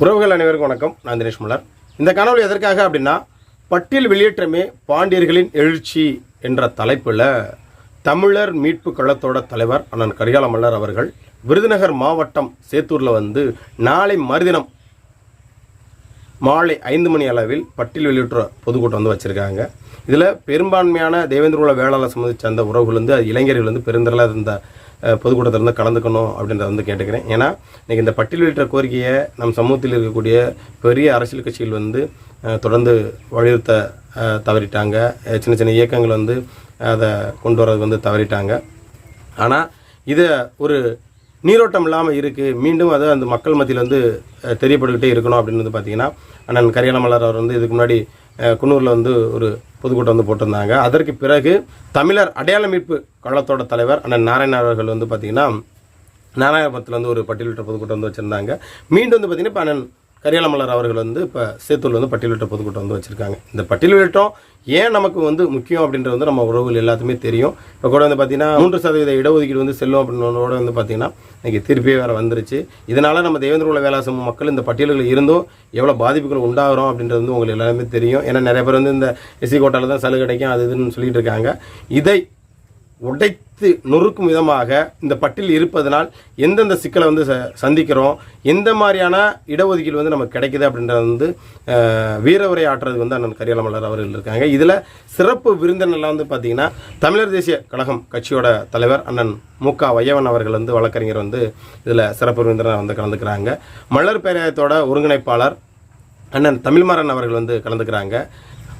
உறவுகள் அனைவருக்கும் வணக்கம். நான் தினேஷ் மலர். இந்த கனவு எதற்காக அப்படின்னா பட்டியல் வெளியேற்றமே பாண்டியர்களின் எழுச்சி என்ற தலைப்பில் தமிழர் மீட்பு கழகத்தோட தலைவர் அண்ணன் கரிகால மல்லர் அவர்கள் விருதுநகர் மாவட்டம் சேத்தூரில் வந்து நாளை மறுதினம் மாலை ஐந்து மணி அளவில் பட்டியல் வெளியேற்ற பொதுக்கூட்டம் வந்து வச்சுருக்காங்க. இதில் பெரும்பான்மையான தேவேந்திர வேளாளர் சம்மந்தம் சேர்ந்த உறவுகள் வந்து அது இளைஞர்கள் வந்து பெருந்திரளாக இந்த பொதுக்கூட்டத்திலிருந்து பொதுக்கூட்டத்தில் கலந்துக்கணும் அப்படின்றத வந்து கேட்டுக்கிறேன். ஏன்னா இன்றைக்கி இந்த பட்டியல் வெளியிட்ட கோரிக்கையை நம் சமூகத்தில் இருக்கக்கூடிய பெரிய அரசியல் கட்சிகள் வந்து தொடர்ந்து வலியுறுத்த தவறிட்டாங்க. சின்ன சின்ன இயக்கங்கள் வந்து அதை கொண்டு வரது வந்து தவறிட்டாங்க. ஆனால் இதை ஒரு நீரோட்டம் இல்லாமல் இருக்குது மீண்டும் அதை அந்த மக்கள் மத்தியில் வந்து தெரியப்பட்டுக்கிட்டே இருக்கணும் அப்படின்னு வந்து பார்த்தீங்கன்னா அண்ணன் கரியால மலர் அவர் வந்து இதுக்கு முன்னாடி குன்னூரில் வந்து ஒரு பொதுக்கூட்டம் வந்து போட்டிருந்தாங்க. அதற்கு பிறகு தமிழர் அடையாள மீட்பு கழகத்தோட தலைவர் அண்ணன் நாராயண அவர்கள் வந்து பார்த்திங்கன்னா நாராயணபுரத்தில் வந்து ஒரு பட்டியலிட்ட பொதுக்கூட்டம் வந்து வச்சுருந்தாங்க. மீண்டும் வந்து பார்த்தீங்கன்னா இப்போ அண்ணன் கரியாலமலர் அவர்கள் வந்து இப்போ சேத்தூரில் வந்து பட்டியலிட்ட பொதுக்கூட்டம் வந்து வச்சுருக்காங்க. இந்த பட்டியலிட்டம் ஏன் நமக்கு வந்து முக்கியம் அப்படின்றது வந்து நம்ம உறவுகள் எல்லாத்துமே தெரியும். இப்போ கூட வந்து பார்த்தீங்கன்னா மூன்று சதவீத இடஒதுக்கீடு வந்து செல்லும் அப்படின்னோட வந்து பார்த்தீங்கன்னா இன்றைக்கி திருப்பியே வேறு வந்துருச்சு. இதனால் நம்ம தேவேந்திர வேலை சமூக மக்கள் இந்த பட்டியல்களில் இருந்தும் எவ்வளோ பாதிப்புகள் உண்டாகிறோம் அப்படின்றது வந்து உங்களுக்கு எல்லாருமே தெரியும். ஏன்னா நிறைய பேர் வந்து இந்த எஸ்சி கோட்டாவில் தான் சலுகை கிடைக்கும் அது இதுன்னு சொல்லிட்டு இருக்காங்க. இதை உடைத்து நொறுக்கும் விதமாக இந்த பட்டியல் இருப்பதனால் எந்தெந்த சிக்கலை வந்து ச- சந்திக்கிறோம் எந்த மாதிரியான இடஒதுக்கீடு வந்து நமக்கு கிடைக்குது அப்படின்றது வந்து வீரவரை ஆற்றுறது வந்து அண்ணன் கரியாலமலர் அவர்கள் இருக்காங்க. இதில் சிறப்பு விருந்தினர்லாம் வந்து பார்த்தீங்கன்னா தமிழர் தேசிய கழகம் கட்சியோட தலைவர் அண்ணன் மு. க. வையவன் அவர்கள் வந்து வழக்கறிஞர் வந்து இதில் சிறப்பு விருந்தினர் வந்து கலந்துக்கிறாங்க. மலர் பேராயத்தோட ஒருங்கிணைப்பாளர் அண்ணன் தமிழ்மாறன் அவர்கள் வந்து கலந்துக்கிறாங்க.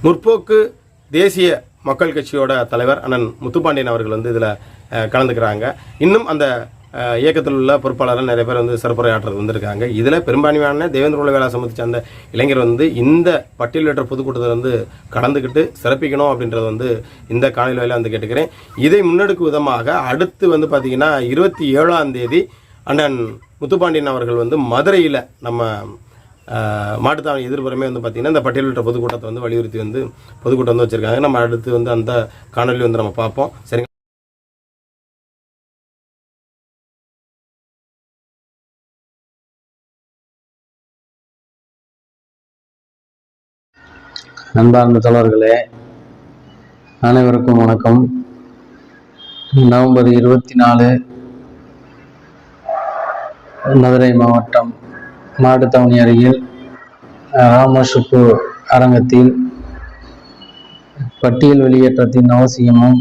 முற்போக்கு தேசிய மக்கள் கட்சியோட தலைவர் அண்ணன் முத்துப்பாண்டியன் அவர்கள் வந்து இதில் கலந்துக்கிறாங்க. இன்னும் அந்த இயக்கத்தில் உள்ள பொறுப்பாளர்கள் நிறைய பேர் வந்து சிறப்புரையாற்றல் வந்திருக்காங்க. இதில் பெரும்பான்மையான தேவேந்திர உள்ள வேலை சார்ந்த இளைஞர் வந்து இந்த பட்டியலிட்ட பொதுக்கூட்டத்தில் வந்து கலந்துக்கிட்டு சிறப்பிக்கணும் அப்படின்றது வந்து இந்த காணொலி வேலை வந்து கேட்டுக்கிறேன். இதை முன்னெடுக்கும் விதமாக அடுத்து வந்து பார்த்திங்கன்னா இருபத்தி ஏழாம் தேதி அண்ணன் முத்துப்பாண்டியன் அவர்கள் வந்து மதுரையில் நம்ம மாட்டுத்தாவணி எதிர்ப்புறமே வந்து பார்த்திங்கன்னா இந்த பட்டியலிட்ட பொதுக்கூட்டத்தை வந்து வலியுறுத்தி வந்து பொதுக்கூட்டம் வந்து வச்சிருக்காங்க. நம்ம அடுத்து வந்து அந்த காணொலி வந்து நம்ம பார்ப்போம். சரிங்க. அன்பார்ந்த தோழர்களே அனைவருக்கும் வணக்கம். நவம்பர் இருபத்தி நாலு மதுரை மாவட்டம் மாட்டுத்தாவணி அருகில் ராமசுப்பு அரங்கத்தில் பட்டியல் வெளியேற்றத்தின் அவசியமும்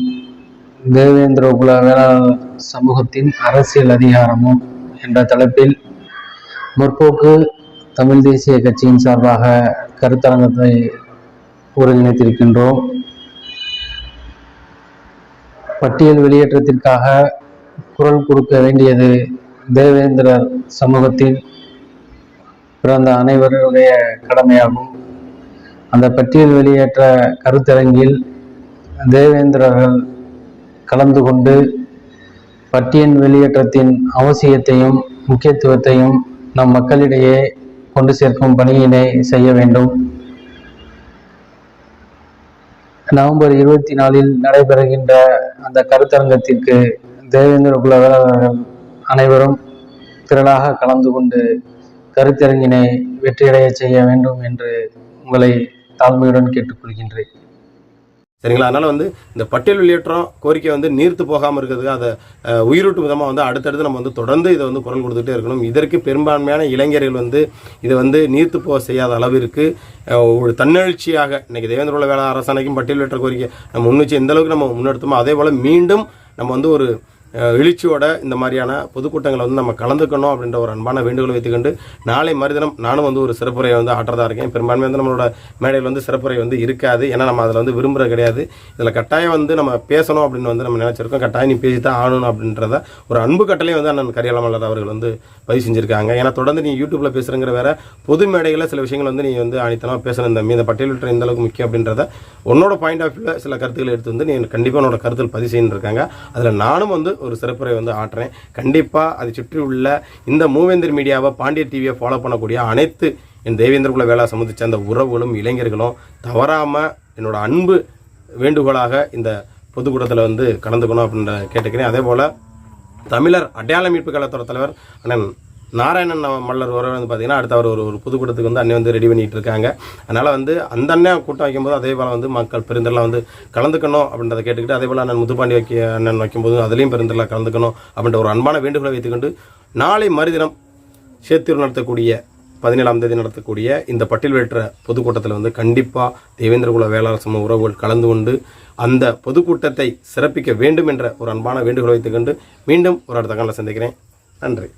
தேவேந்திர குல வேளாளர் சமூகத்தின் அரசியல் அதிகாரமும் என்ற தலைப்பில் முற்போக்கு தமிழ் தேசிய கட்சியின் சார்பாக கருத்தரங்கத்தை ஒருங்கிணைத்திருக்கின்றோம். பட்டியல் வெளியேற்றத்திற்காக குரல் கொடுக்க வேண்டியது தேவேந்திரர் சமூகத்தின் பிறந்த அனைவருடைய கடமையாகும். அந்த பட்டியல் வெளியேற்ற கருத்தரங்கில் தேவேந்திரர்கள் கலந்து கொண்டு பட்டியல் வெளியேற்றத்தின் அவசியத்தையும் முக்கியத்துவத்தையும் நம் மக்களிடையே கொண்டு சேர்க்கும் பணியினை செய்ய வேண்டும். நவம்பர் இருபத்தி நாலில் நடைபெறுகின்ற அந்த கருத்தரங்கத்திற்கு தேவேந்திர குல வேளாளர்கள் அனைவரும் திரளாக கலந்து கொண்டு கருத்தரங்கினை வெற்றியடைய செய்ய வேண்டும் என்று உங்களை தாழ்மையுடன் கேட்டுக்கொள்கின்றேன். சரிங்களா? அதனால் வந்து இந்த பட்டியல் வெளியேற்றம் கோரிக்கை வந்து நீர்த்து போகாமல் இருக்கிறதுக்கு அதை உயிரூட்டும் விதமாக வந்து அடுத்தடுத்து நம்ம வந்து தொடர்ந்து இதை வந்து குரல் கொடுத்துட்டே இருக்கணும். இதற்கு பெரும்பான்மையான இளைஞர்கள் வந்து இதை வந்து நீர்த்து போக செய்யாத அளவிற்கு ஒரு தன்னெழுச்சியாக இன்றைக்கி தேவேந்திர உள்ள வேலை அரசாணைக்கும் பட்டியல் வெளியேற்ற கோரிக்கை நம்ம முன்னிச்சு எந்த அளவுக்கு நம்ம முன்னெடுத்தோமோ அதே போல் மீண்டும் நம்ம வந்து ஒரு எழுச்சியோட இந்த மாதிரியான பொதுக்கூட்டங்களை வந்து நம்ம கலந்துக்கணும் அப்படின்ற ஒரு அன்பான வேண்டுகோளை வைத்துக்கொண்டு நாளை மறுதினம் நானும் வந்து ஒரு சிறப்புரையை வந்து ஆற்றதா இருக்கேன். பெரும்பான்மை வந்து நம்மளோட மேடையில் வந்து சிறப்புரை வந்து இருக்காது. ஏன்னா நம்ம அதில் வந்து விரும்புறது கிடையாது. இதில் கட்டாயம் வந்து நம்ம பேசணும் அப்படின்னு வந்து நம்ம நினச்சிருக்கோம். கட்டாயம் நீ பேசி தான் ஆகணும் அப்படின்றத ஒரு அன்பு கட்டளையும் வந்து அண்ணன் கரியாளமலர் அவர்கள் வந்து பதிவு செஞ்சுருக்காங்க. ஏன்னா தொடர்ந்து நீ யூடியூப்பில் பேசுகிறங்கிற வேற பொது மேடைகளில் சில விஷயங்கள் வந்து நீ வந்து அனித்தனமாக பேசணும். இந்த இந்த பட்டியலிட்டு எந்த அளவுக்கு முக்கியம் அப்படின்றத உன்னோட பாயிண்ட் ஆஃப் வியூவில் சில கருத்துக்களை எடுத்து வந்து நீ கண்டிப்பாக உன்னோட கருத்தில் பதிவு செய்யணும் இருக்காங்க. அதில் நானும் வந்து ஒரு சிறப்புரை வந்து ஆட்டுறேன். கண்டிப்பாக அதை சுற்றி உள்ள இந்த மூவேந்தர் மீடியாவை பாண்டிய டிவியை ஃபாலோ பண்ணக்கூடிய அனைத்து என் தேவேந்திரகுல வேளா சமூகத்தை அந்த உறவுகளும் இளைஞர்களும் தவறாமல் என்னோட அன்பு வேண்டுகோளாக இந்த பொதுக்கூட்டத்தில் வந்து கலந்துக்கணும் அப்படின்ற கேட்டுக்கிறேன். அதே போல் தமிழர் அடையாள மீட்பு கழகத்தோட தலைவர் அண்ணன் நாராயணன் நம்ம மல்லர் உறவு வந்து பார்த்தீங்கன்னா அடுத்த அவர் ஒரு ஒரு புதுக்கூட்டத்துக்கு வந்து அன்னை வந்து ரெடி பண்ணிகிட்டு இருக்காங்க. அதனால் வந்து அந்த அண்ணன் கூட்டம் வைக்கும்போது அதே போல் வந்து மக்கள் பெருந்தெல்லாம் வந்து கலந்துக்கணும் அப்படின்றத கேட்டுக்கிட்டு அதே போல் அண்ணன் முத்துப்பாண்டி வைக்க அண்ணன் வைக்கும்போது அதுலேயும் பெருந்தெல்லாம் கலந்துக்கணும் அப்படின்ற ஒரு அன்பான வேண்டுகோளை வைத்துக்கொண்டு நாளை மறுதினம் சேத்தூர் நடத்தக்கூடிய பதினேழாம் தேதி நடத்தக்கூடிய இந்த பட்டியல் வெற்ற பொதுக்கூட்டத்தில் வந்து கண்டிப்பாக தேவேந்திரகுல வேளாண் சமூக உறவுகள் கலந்து கொண்டு அந்த பொதுக்கூட்டத்தை சிறப்பிக்க வேண்டும் என்ற ஒரு அன்பான வேண்டுகோளை வைத்துக்கொண்டு மீண்டும் ஒரு அடுத்த காலில் சந்திக்கிறேன். நன்றி.